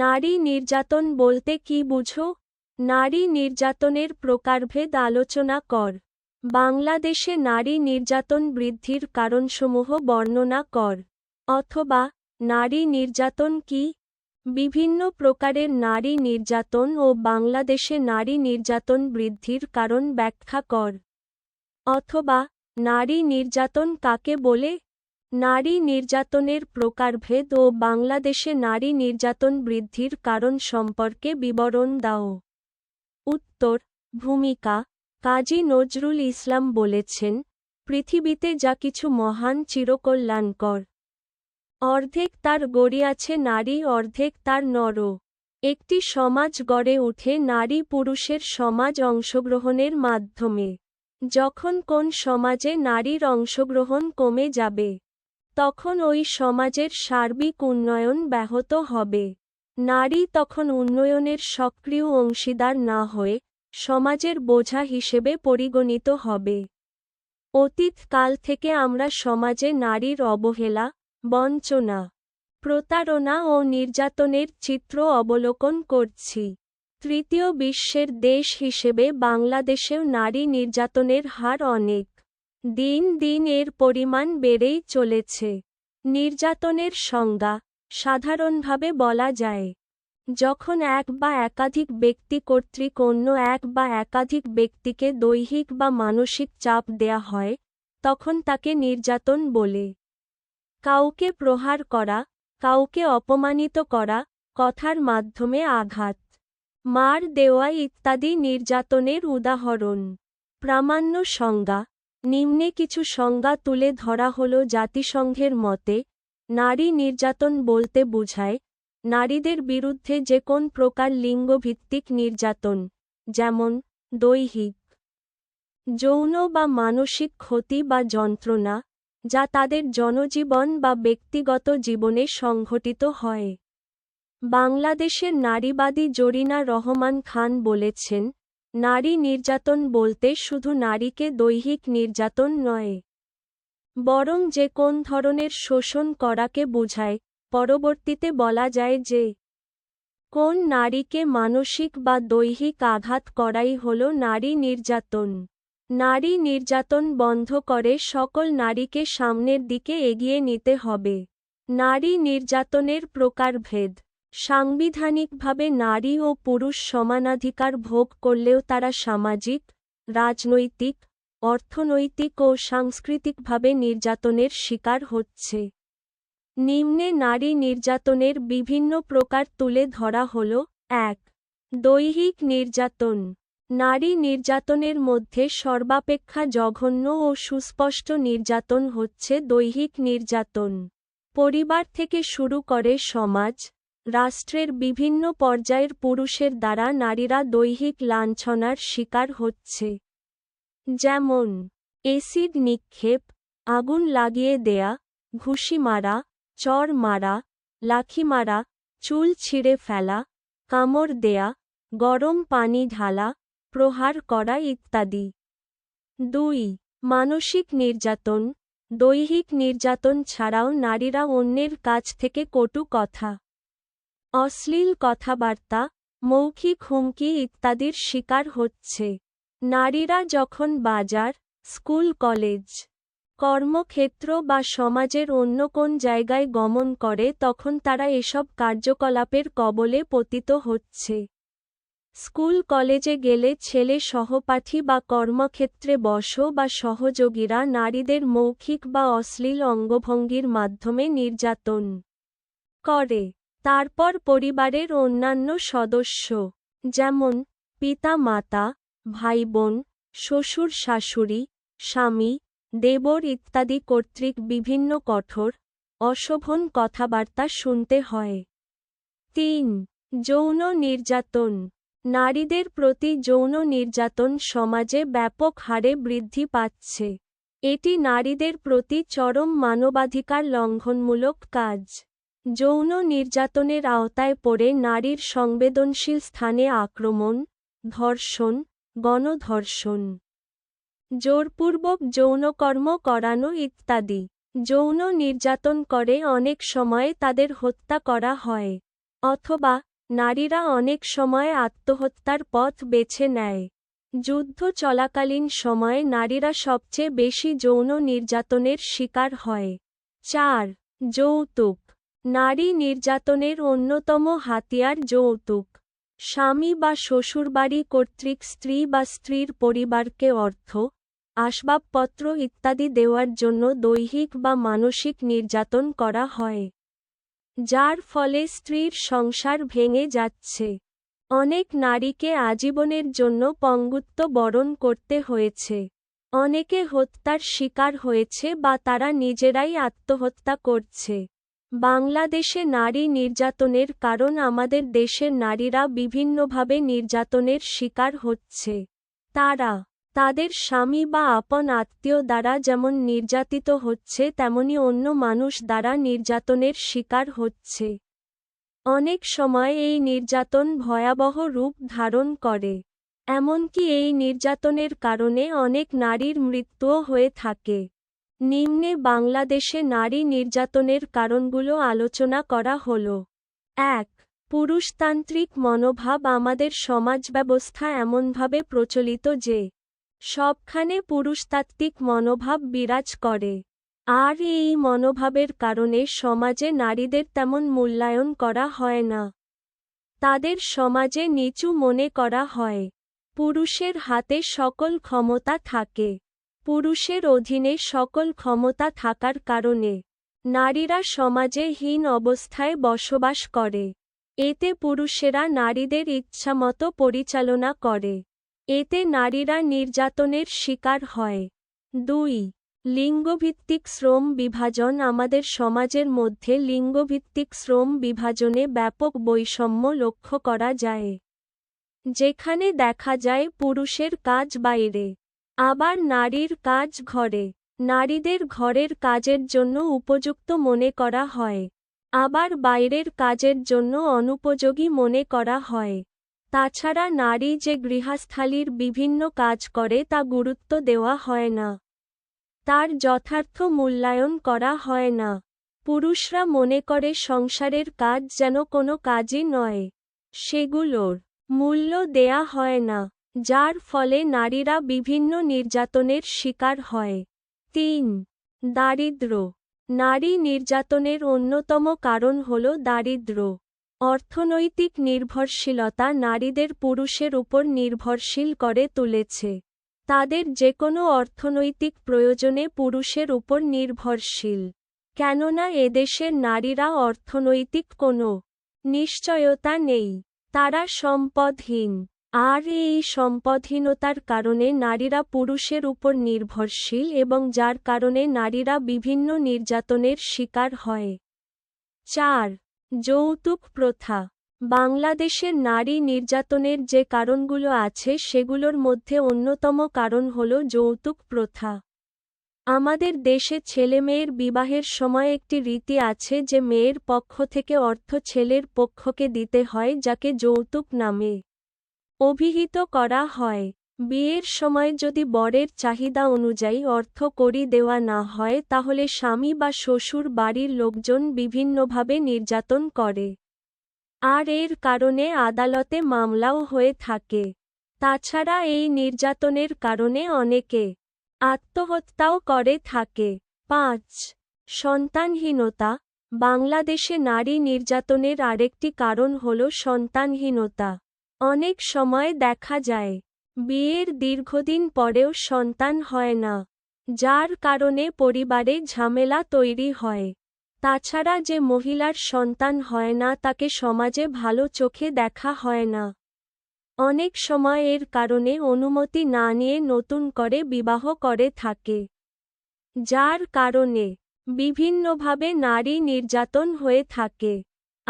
নারী নির্যাতন বলতে কি বুঝো? নারী নির্যাতনের প্রকারভেদ আলোচনা কর। বাংলাদেশে নারী নির্যাতন বৃদ্ধির কারণসমূহ বর্ণনা কর। অথবা, নারী নির্যাতন কি? বিভিন্ন প্রকারের নারী নির্যাতন ও বাংলাদেশে নারী নির্যাতন বৃদ্ধির কারণ ব্যাখ্যা কর। অথবা, নারী নির্যাতন কাকে বলে? নারী নির্যাতনের প্রকারভেদ ও বাংলাদেশে নারী নির্যাতন বৃদ্ধির কারণ সম্পর্কে বিবরণ দাও। উত্তর, ভূমিকা, কাজী নজরুল ইসলাম বলেছেন, পৃথিবীতে যা কিছু মহান চিরকল্যাণকর। অর্ধেক তার গড়িয়াছে নারী, অর্ধেক তার নর। একটি সমাজ গড়ে উঠে নারী পুরুষের সমাজ অংশগ্রহণের মাধ্যমে। যখন কোন সমাজে নারীর অংশগ্রহণ কমে যাবে তখন ওই সমাজের সার্বিক উন্নয়ন ব্যাহত হবে। নারী তখন উন্নয়নের সক্রিয় অংশীদার না হয়ে সমাজের বোঝা হিসেবে পরিগণিত হবে। অতীত কাল থেকে আমরা সমাজে নারীর অবহেলা, বঞ্চনা, প্রতারণা ও নির্যাতনের চিত্র অবলোকন করছি। তৃতীয় বিশ্বের দেশ হিসেবে বাংলাদেশেও নারী নির্যাতনের হার অনেক। দিন দিন এর পরিমাণ বেড়েই চলেছে। নির্যাতনের সংজ্ঞা সাধারণভাবে বলা যায়, যখন এক বা একাধিক ব্যক্তি কর্তৃক অন্য এক বা একাধিক ব্যক্তিকে দৈহিক বা মানসিক চাপ দেয়া হয়, তখন তাকে নির্যাতন বলে। কাউকে প্রহার করা, কাউকে অপমানিত করা, কথার মাধ্যমে আঘাত, মার দেওয়া ইত্যাদি নির্যাতনের উদাহরণ। প্রামাণ্য সংজ্ঞা নিম্নে কিছু সংজ্ঞা তুলে ধরা হল জাতিসংঘের মতে, নারী নির্যাতন বলতে বোঝায়, নারীদের বিরুদ্ধে যে কোন প্রকার লিঙ্গভিত্তিক নির্যাতন, যেমন দৈহিক, যৌন বা মানসিক ক্ষতি বা যন্ত্রণা, যা তাদের জনজীবন বা ব্যক্তিগত জীবনে সংঘটিত হয়। বাংলাদেশের নারীবাদী জরিনা রহমান খান বলেছেন নারী নির্যাতন বলতে শুধু নারীকে দৈহিক নির্যাতন নয়, বরং যে কোন ধরনের শোষণ করাকে বোঝায়, পরবর্তীতে বলা যায় যে কোন নারীকে মানসিক বা দৈহিক আঘাত করাই হল নারী নির্যাতন। নারী নির্যাতন বন্ধ করে সকল নারীকে সামনের দিকে এগিয়ে নিতে হবে। নারী নির্যাতনের প্রকারভেদ সাংবিধানিকভাবে নারী ও পুরুষ সমানাধিকার ভোগ করলেও তারা সামাজিক, রাজনৈতিক, অর্থনৈতিক ও সাংস্কৃতিকভাবে নির্যাতনের শিকার হচ্ছে। নিম্নে নারী নির্যাতনের বিভিন্ন প্রকার তুলে ধরা হল, এক, দৈহিক নির্যাতন। নারী নির্যাতনের মধ্যে সর্বাপেক্ষা জঘন্য ও সুস্পষ্ট নির্যাতন হচ্ছে দৈহিক নির্যাতন। পরিবার থেকে শুরু করে সমাজ রাষ্ট্রের বিভিন্ন পর্যায়ের পুরুষের দ্বারা নারীরা দৈহিক লাঞ্ছনার শিকার হচ্ছে। যেমন, এসিড নিক্ষেপ, আগুন লাগিয়ে দেয়া, ঘুষি মারা, চর মারা, লাথি মারা, চুল ছিঁড়ে ফেলা, কামড় দেয়া, গরম পানি ঢালা, প্রহার করা ইত্যাদি। দুই, মানসিক নির্যাতন, দৈহিক নির্যাতন ছাড়াও নারীরা অন্যের কাছ থেকে কটু কথা। অশ্লীল কথাবার্তা, মৌখিক হুমকি ইত্যাদির শিকার হচ্ছে। নারীরা যখন বাজার, স্কুল, কলেজ, কর্মক্ষেত্র বা সমাজের অন্য কোন জায়গায় গমন করে তখন তারা এসব কার্যকলাপের কবলে পতিত হচ্ছে। স্কুল, কলেজে গেলে ছেলে সহপাঠী বা কর্মক্ষেত্রে বস বা সহযোগীরা নারীদের মৌখিক বা অশ্লীল অঙ্গভঙ্গির মাধ্যমে নির্যাতন করে। তারপর পরিবারের অন্যান্য সদস্য, যেমন পিতা মাতা ভাই বোন শ্বশুর শাশুড়ি, স্বামী, দেবর ইত্যাদি কর্তৃক বিভিন্ন কঠোর, অশোভন কথাবার্তা শুনতে হয়। তিন, যৌন নির্যাতন। নারীদের প্রতি যৌন নির্যাতন সমাজে ব্যাপক হারে বৃদ্ধি পাচ্ছে। এটি নারীদের প্রতি চরম মানবাধিকার লঙ্ঘনমূলক কাজ। যৌন নির্যাতনের আওতায় পড়ে নারীর সংবেদনশীল স্থানে আক্রমণ, ধর্ষণ, গণধর্ষণ। জোরপূর্বক যৌনকর্ম করানো ইত্যাদি। যৌন নির্যাতন করে অনেক সময়ে তাদের হত্যা করা হয়। অথবা, নারীরা অনেক সময় আত্মহত্যার পথ বেছে নেয়। যুদ্ধ চলাকালীন সময়ে নারীরা সবচেয়ে বেশি যৌন নির্যাতনের শিকার হয়। চার, যৌতুক। নারী নির্যাতনের অন্যতম হাতিয়ার যৌতুক। স্বামী বা শ্বশুরবাড়ি কর্তৃক স্ত্রী বা স্ত্রীর পরিবারকে অর্থ, আসবাবপত্র ইত্যাদি দেওয়ার জন্য দৈহিক বা মানসিক নির্যাতন করা হয়, যার ফলে স্ত্রীর সংসার ভেঙে যাচ্ছে। অনেক নারীকে আজীবনের জন্য পঙ্গুত্ব বরণ করতে হয়েছে। অনেকে হত্যার শিকার হয়েছে বা তারা নিজেরাই আত্মহত্যা করছে। বাংলাদেশে নারী নির্যাতনের কারণ আমাদের দেশের নারীরা বিভিন্নভাবে নির্যাতনের শিকার হচ্ছে। তারা, তাদের স্বামী বা আপন আত্মীয় দ্বারা যেমন নির্যাতিত হচ্ছে, তেমনি অন্য মানুষ দ্বারা নির্যাতনের শিকার হচ্ছে। অনেক সময় এই নির্যাতন ভয়াবহ রূপ ধারণ করে। এমনকি এই নির্যাতনের কারণে অনেক নারীর মৃত্যুও হয়ে থাকে। নিম্নে বাংলাদেশে নারী নির্যাতনের কারণগুলো আলোচনা করা হল। এক, পুরুষতান্ত্রিক মনোভাব আমাদের সমাজ ব্যবস্থা এমনভাবে প্রচলিত যে, সবখানে পুরুষতাত্ত্বিক মনোভাব বিরাজ করে। আর এই মনোভাবের কারণে সমাজে নারীদের তেমন মূল্যায়ন করা হয় না। তাদের সমাজে নিচু মনে করা হয়। পুরুষের হাতে সকল ক্ষমতা থাকে। পুরুষের অধীনে সকল ক্ষমতা থাকার কারণে নারীরা সমাজে হীন অবস্থায় বসবাস করে। এতে পুরুষেরা নারীদের ইচ্ছামতো পরিচালনা করে। এতে নারীরা নির্যাতনের শিকার হয়। দুই, লিঙ্গভিত্তিক শ্রম বিভাজন আমাদের সমাজের মধ্যে লিঙ্গভিত্তিক শ্রম বিভাজনে ব্যাপক বৈষম্য লক্ষ্য করা যায়। যেখানে দেখা যায় পুরুষের কাজ বাইরে আবার নারীর কাজ ঘরে। নারীদের ঘরের কাজের জন্য উপযুক্ত মনে করা হয়। আবার বাইরের কাজের জন্য অনুপযোগী মনে করা হয়। তাছাড়া নারী যে গৃহস্থালির বিভিন্ন কাজ করে তা গুরুত্ব দেওয়া হয় না। তার যথার্থ মূল্যায়ন করা হয় না। পুরুষরা মনে করে সংসারের কাজ যেন কোনো কাজই নয়। সেগুলোর মূল্য দেয়া হয় না। যার ফলে নারীরা বিভিন্ন নির্যাতনের শিকার হয়। তিন দারিদ্র নারী নির্যাতনের অন্যতম কারণ হল দারিদ্র অর্থনৈতিক নির্ভরশীলতা নারীদের পুরুষের উপর নির্ভরশীল করে তুলেছে। তাদের যে কোনো অর্থনৈতিক প্রয়োজনে পুরুষের উপর নির্ভরশীল। কেননা এদেশের নারীরা অর্থনৈতিক কোনো নিশ্চয়তা নেই। তারা সম্পদহীন। আর এই সম্পদহীনতার কারণে নারীরা পুরুষের উপর নির্ভরশীল এবং যার কারণে নারীরা বিভিন্ন নির্যাতনের শিকার হয়। চার, যৌতুক প্রথা। বাংলাদেশের নারী নির্যাতনের যে কারণগুলো আছে সেগুলোর মধ্যে অন্যতম কারণ হল যৌতুক প্রথা। আমাদের দেশে ছেলে মেয়ের বিবাহের সময় একটি রীতি আছে যে মেয়ের পক্ষ থেকে অর্থ ছেলের পক্ষকে দিতে হয় যাকে যৌতুক নামে। অভিহিত করা হয়। বিয়ের সময় যদি বরের চাহিদা অনুযায়ী অর্থ করি দেওয়া না হয়, তাহলে স্বামী বা শ্বশুর বাড়ির লোকজন বিভিন্নভাবে নির্যাতন করে। আর এর কারণে আদালতে মামলাও হয়ে থাকে। তাছাড়া এই নির্যাতনের কারণে অনেকে আত্মহত্যাও করে থাকে। পাঁচ, সন্তানহীনতা। বাংলাদেশে নারী নির্যাতনের আরেকটি কারণ হল সন্তানহীনতা। অনেক সময় দেখা যায়। বিয়ের দীর্ঘদিন পরেও সন্তান হয় না, যার কারণে পরিবারে ঝামেলা তৈরি হয়। তাছাড়া যে মহিলার সন্তান হয় না, তাকে সমাজে ভালো চোখে দেখা হয় না। অনেক সময় এর কারণে অনুমতি না নিয়ে নতুন করে বিবাহ করে থাকে, যার কারণে বিভিন্নভাবে নারী নির্যাতন হয়ে থাকে।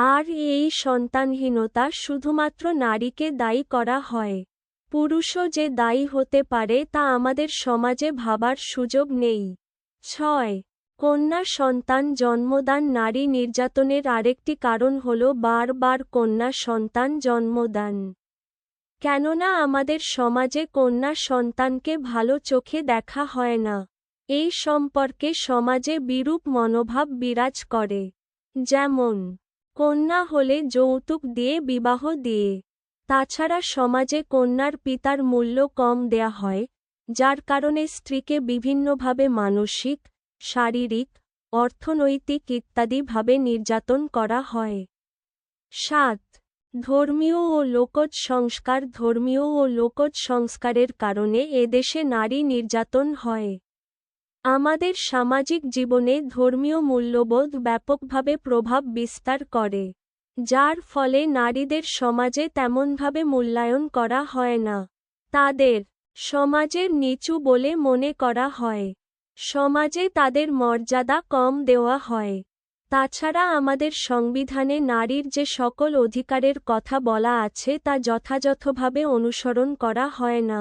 আর এই সন্তানহীনতা শুধুমাত্র নারীকে দায়ী করা হয়। পুরুষও যে দায়ী হতে পারে তা আমাদের সমাজে ভাবার সুযোগ নেই। ছয়, কন্যা সন্তান জন্মদান নারী নির্যাতনের আরেকটি কারণ হল বারবার কন্যা সন্তান জন্মদান। কেননা আমাদের সমাজে কন্যা সন্তানকে ভালো চোখে দেখা হয় না। এই সম্পর্কে সমাজে বিরূপ মনোভাব বিরাজ করে। যেমন কন্যা হলে যৌতুক দিয়ে, বিবাহ দিয়ে। তাছাড়া সমাজে কন্যার পিতার মূল্য কম দেয়া হয়, যার কারণে স্ত্রীকে বিভিন্নভাবে মানসিক, শারীরিক, অর্থনৈতিক ইত্যাদিভাবে নির্যাতন করা হয়। সাত, ধর্মীয় ও লোকজ সংস্কার। ধর্মীয় ও লোকজ সংস্কারের কারণে এদেশে নারী নির্যাতন হয়। আমাদের সামাজিক জীবনে ধর্মীয় মূল্যবোধ ব্যাপকভাবে প্রভাব বিস্তার করে, যার ফলে নারীদের সমাজে তেমনভাবে মূল্যায়ন করা হয় না। তাদের সমাজের নিচু বলে মনে করা হয়। সমাজে তাদের মর্যাদা কম দেওয়া হয়। তাছাড়া আমাদের সংবিধানে নারীর যে সকল অধিকারের কথা বলা আছে তা যথাযথভাবে অনুসরণ করা হয় না।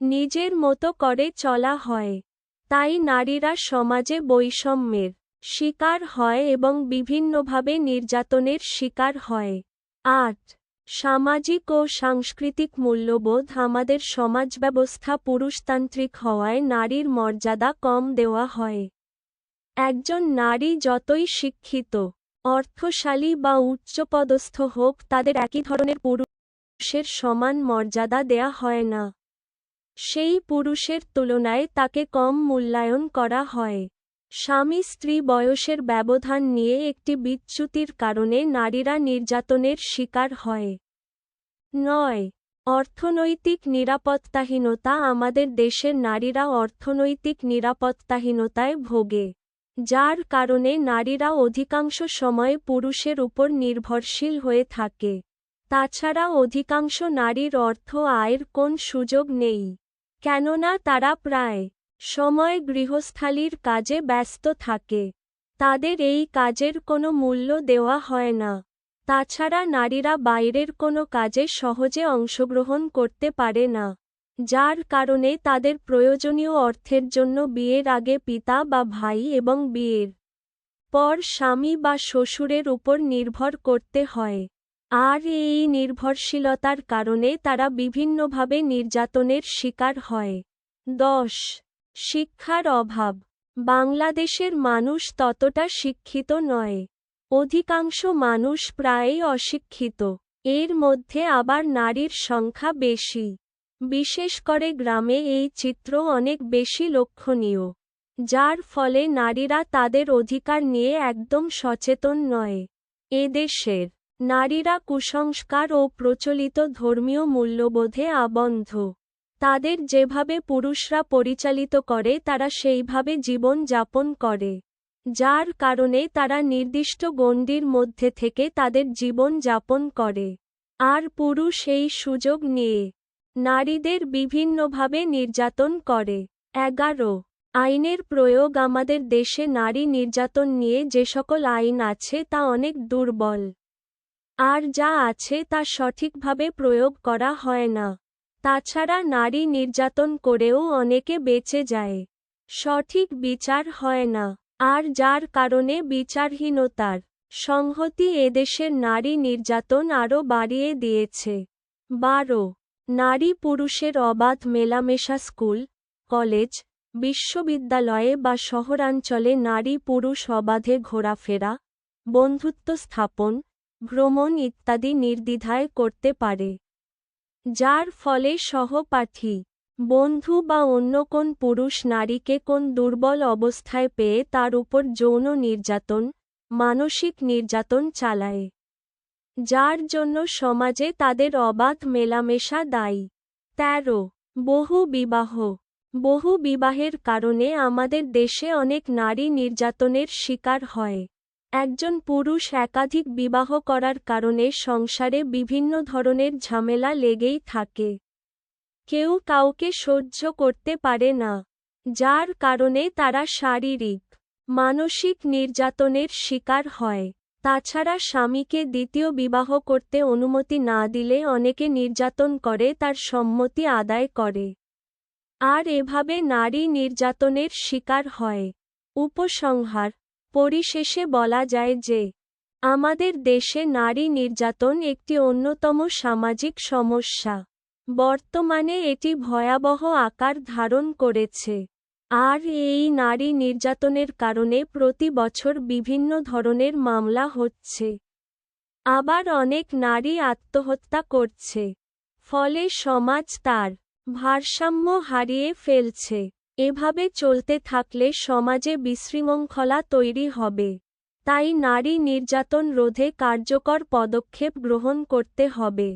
নিজের মতো করে চলা হয়। তাই নারীরা সমাজে বৈষম্যের শিকার হয় এবং বিভিন্নভাবে নির্যাতনের শিকার হয়। আট, সামাজিক ও সাংস্কৃতিক মূল্যবোধ আমাদের সমাজ ব্যবস্থা পুরুষতান্ত্রিক হওয়ায় নারীর মর্যাদা কম দেওয়া হয়। একজন নারী যতই শিক্ষিত, অর্থশালী বা উচ্চপদস্থ হোক তাদের একই ধরনের পুরুষের সমান মর্যাদা দেয়া হয় না। সেই পুরুষের তুলনায় তাকে কম মূল্যায়ন করা হয়। স্বামী স্ত্রী বয়সের ব্যবধান নিয়ে একটি বিচ্যুতির কারণে নারীরা নির্যাতনের শিকার হয়। নয়, অর্থনৈতিক নিরাপত্তাহীনতা আমাদের দেশের নারীরা অর্থনৈতিক নিরাপত্তাহীনতায় ভোগে, যার কারণে নারীরা অধিকাংশ সময় পুরুষের উপর নির্ভরশীল হয়ে থাকে। তাছাড়া অধিকাংশ নারীর অর্থ আয়ের কোন সুযোগ নেই। কেননা তারা প্রায় সময় গৃহস্থালির কাজে ব্যস্ত থাকে। তাদের এই কাজের কোনো মূল্য দেওয়া হয় না। তাছাড়া নারীরা বাইরের কোনো কাজে সহজে অংশগ্রহণ করতে পারে না, যার কারণে তাদের প্রয়োজনীয় অর্থের জন্য বিয়ের আগে পিতা বা ভাই এবং বিয়ের পর স্বামী বা শ্বশুরের উপর নির্ভর করতে হয়। আর এই নির্ভরশীলতার কারণে তারা বিভিন্নভাবে নির্যাতনের শিকার হয়। দশ। শিক্ষার অভাব। বাংলাদেশের মানুষ ততটা শিক্ষিত নয়। অধিকাংশ মানুষ প্রায়ই অশিক্ষিত। এর মধ্যে আবার নারীর সংখ্যা বেশি। বিশেষ করে গ্রামে এই চিত্র অনেক বেশি লক্ষণীয়। যার ফলে নারীরা তাদের অধিকার নিয়ে একদম সচেতন নয়। এদেশের নারীরা কুসংস্কার ও প্রচলিত ধর্মীয় মূল্যবোধে আবন্ধ তাদের যেভাবে পুরুষরা পরিচালিত করে, তারা সেইভাবে জীবন যাপন করে। যার কারণে তারা নির্দিষ্ট গণ্ডির মধ্যে থেকে তাদের জীবন যাপন করে। আর পুরুষ এই সুযোগ নিয়ে নারীদের বিভিন্নভাবে নির্যাতন করে। এগারো। আইনের প্রয়োগ আমাদের দেশে নারী নির্যাতন নিয়ে যে সকল আইন আছে, তা অনেক দুর্বল। আর যা আছে তা সঠিকভাবে প্রয়োগ করা হয় না। তাছাড়া নারী নির্যাতন করেও অনেকে বেঁচে যায়। সঠিক বিচার হয় না, আর যার কারণে বিচারহীনতার সংহতি এদেশের নারী নির্যাতন আরও বাড়িয়ে দিয়েছে। বারো, নারী পুরুষের অবাধ মেলামেশা স্কুল, কলেজ, বিশ্ববিদ্যালয়ে বা শহরাঞ্চলে নারী পুরুষ অবাধে ঘোরাফেরা, বন্ধুত্ব স্থাপন ভ্রমণ ইত্যাদি নির্দ্বিধায় করতে পারে। যার ফলে সহপাঠী, বন্ধু বা অন্য কোন পুরুষ নারীকে কোন দুর্বল অবস্থায় পেয়ে তার উপর যৌন নির্যাতন, মানসিক নির্যাতন চালায়। যার জন্য সমাজে তাদের অবাধ মেলামেশা দায়ী। তেরো, বহু বিবাহ। বহু বিবাহের কারণে আমাদের দেশে অনেক নারী নির্যাতনের শিকার হয়। একজন পুরুষ একাধিক বিবাহ করার কারণে সংসারে বিভিন্ন ধরনের ঝামেলা লেগেই থাকে। কেউ কাউকে সহ্য করতে পারে না, যার কারণে তারা শারীরিক, মানসিক নির্যাতনের শিকার হয়। তাছাড়া স্বামীকে দ্বিতীয় বিবাহ করতে অনুমতি না দিলে অনেকে নির্যাতন করে তার সম্মতি আদায় করে। আর এভাবে নারী নির্যাতনের শিকার হয়। উপসংহার পরিশেষে বলা যায় যে, আমাদের দেশে নারী নির্যাতন একটি অন্যতম সামাজিক সমস্যা। বর্তমানে এটি ভয়াবহ আকার ধারণ করেছে। আর এই নারী নির্যাতনের কারণে প্রতি বছর বিভিন্ন ধরনের মামলা হচ্ছে। আবার অনেক নারী আত্মহত্যা করছে। ফলে সমাজ তার ভারসাম্য হারিয়ে ফেলছে। এভাবে চলতে থাকলে সমাজে বিশৃঙ্খলা তৈরি হবে। তাই নারী নির্যাতন রোধে কার্যকর পদক্ষেপ গ্রহণ করতে হবে।